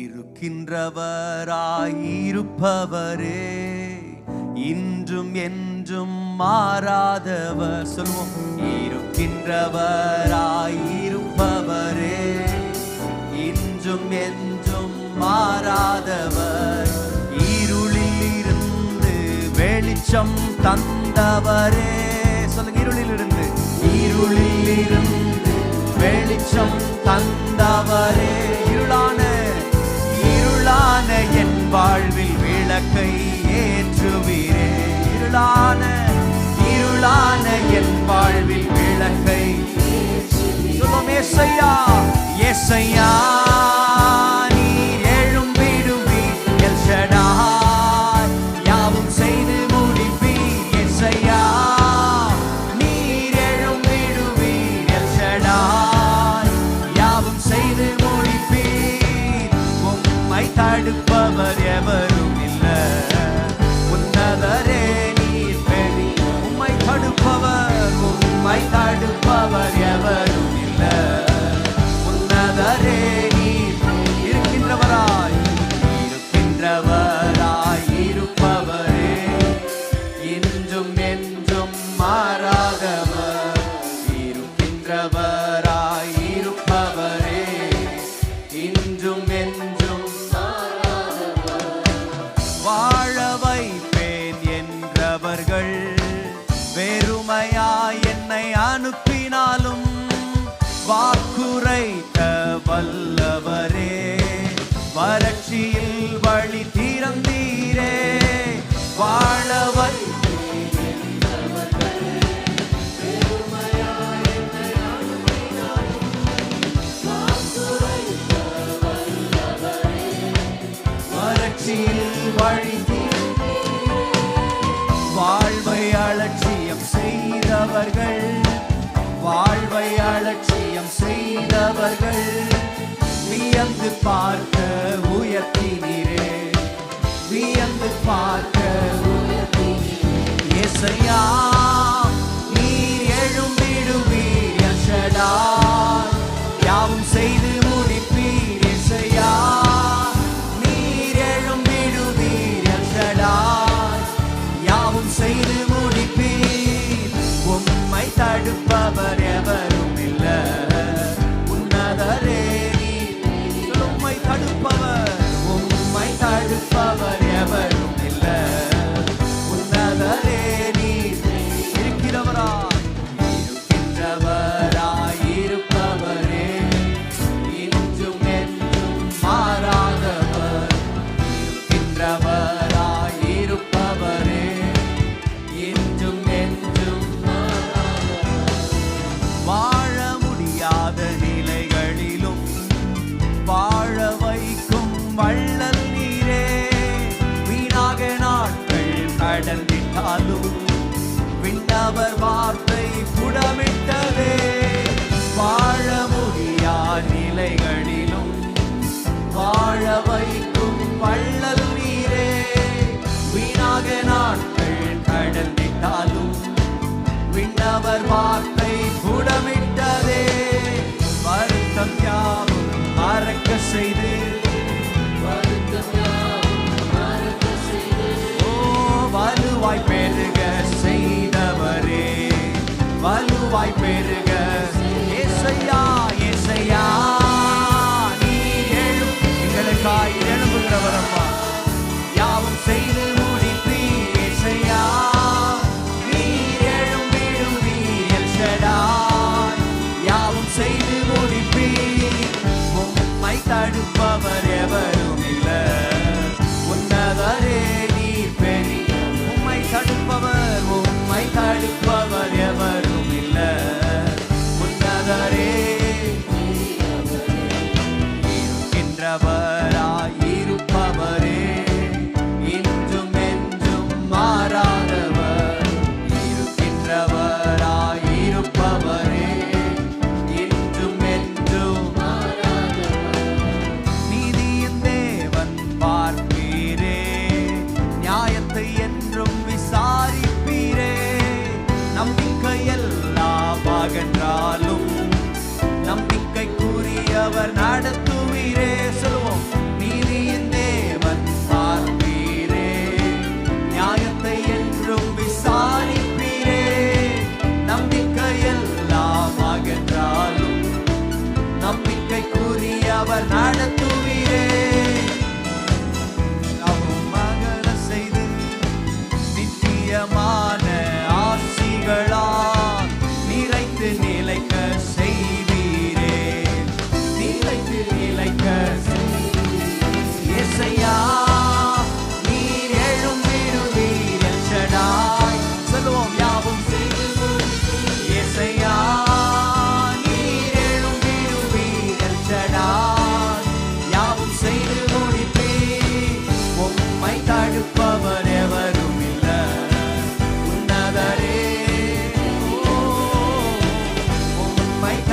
இருக்கின்றவராயிருப்பவரே. இன்றும் என்றும் மாறாதவர் சொல்வோம் இருக்கின்றவராயிருப்பவரே. இன்றும் என்றும் மாறாதவர் இருளில் இருந்து வெளிச்சம் தந்தவரே. சொல்லுங்க இருளில் இருந்து இருளில் இருந்து வெளிச்சம் தந்தவரே. இருளா வாழ்வில் விளக்கை ஏற்றுவீரே. இருளான இருளான என் வாழ்வில் விளக்கை சொல்லும் ஏசையா ஏசையா. தடுப்பவர் எவரும் இல்ல உன்னதரே நீர் பெரிய உம்மை தடுப்பவர் உம்மை தடுப்பவர் எவரும் இல்ல உன்னதரே நீர் இருக்கின்றவராய் இருக்கின்றவராய் 별 பார்த்தார்கள் வியந்து பார்க்க உயர்த்தினீரே. வியந்து பார்க்க கடந்திட்டாலும் விண்ணவர் வார்த்தை புடமிட்டதே. வாழ முடியா நிலைகளிலும் வாழ வைக்கும் பள்ளல் நீரே. வீணாக நாட்கள் கடந்திட்டாலும் கிருபாய் பெருக ஏசையா நிலைக்க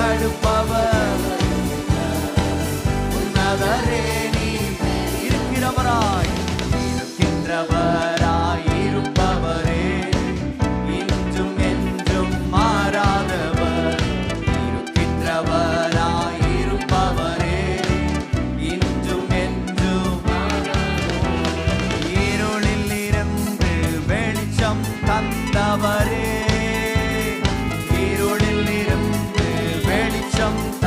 പാടുപാ Bye.